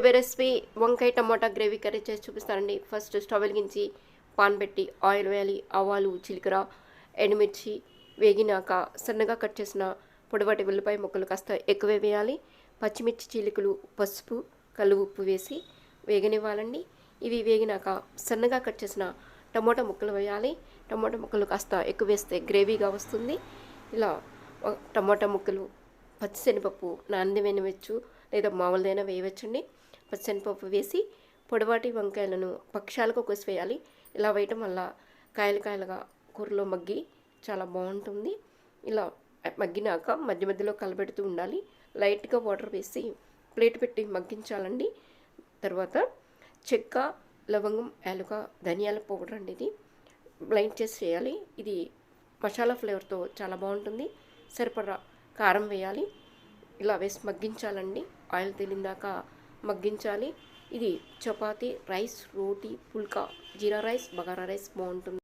చేయబోయే రెసిపీ వంకాయ టమాటా gravy curry చేసి చూపిస్తానండి ఫస్ట్ స్టవ్ వెలిగించి పాన్ పెట్టి ఆయిల్ వేయాలి. ఆవాలు చిలకర ఎండుమిర్చి వేగినాక సన్నగా కట్ చేసిన పొడవాటి ఉల్లిపాయ ముక్కలు కాస్త ఎక్కువే వేయాలి. పచ్చిమిర్చి చీలికలు పసుపు కళ్ళు ఉప్పు వేసి వేగనివ్వాలండి. ఇవి వేగినాక సన్నగా కట్ చేసిన టమోటా ముక్కలు వేయాలి. టమోటా ముక్కలు కాస్త ఎక్కువ వేస్తే గ్రేవీగా వస్తుంది. ఇలా టమాటా టమోటా ముక్కలు పచ్చిశనగపప్పు నాంది వేయవచ్చు లేదా మామూలుదైనా వేయవచ్చండి. పచ్చనిపప్పు వేసి పొడవాటి వంకాయలను పక్షాలకు కోసి వేయాలి ఇలా వేయటం వల్ల కాయలు కాయలుగా కూరలో మగ్గి చాలా బాగుంటుంది. ఇలా మగ్గినాక మధ్య మధ్యలో కలబెడుతూ ఉండాలి. లైట్గా వాటర్ వేసి ప్లేట్ పెట్టి మగ్గించాలండి. తర్వాత చెక్క లవంగం యాలుక ధనియాల పౌడర్ అండి ఇది. బ్లైండ్ చేసి చేయాలి. ఇది మసాలా ఫ్లేవర్తో చాలా బాగుంటుంది. సరిపడా కారం వేయాలి. ఇలా వేసి మగ్గించాలండి. ఆయిల్ తేలిందాక మగ్గించాలి. ఇది చపాతి రైస్ రోటీ పుల్కా జీరా రైస్ బగారా రైస్ బాగుంటుంది.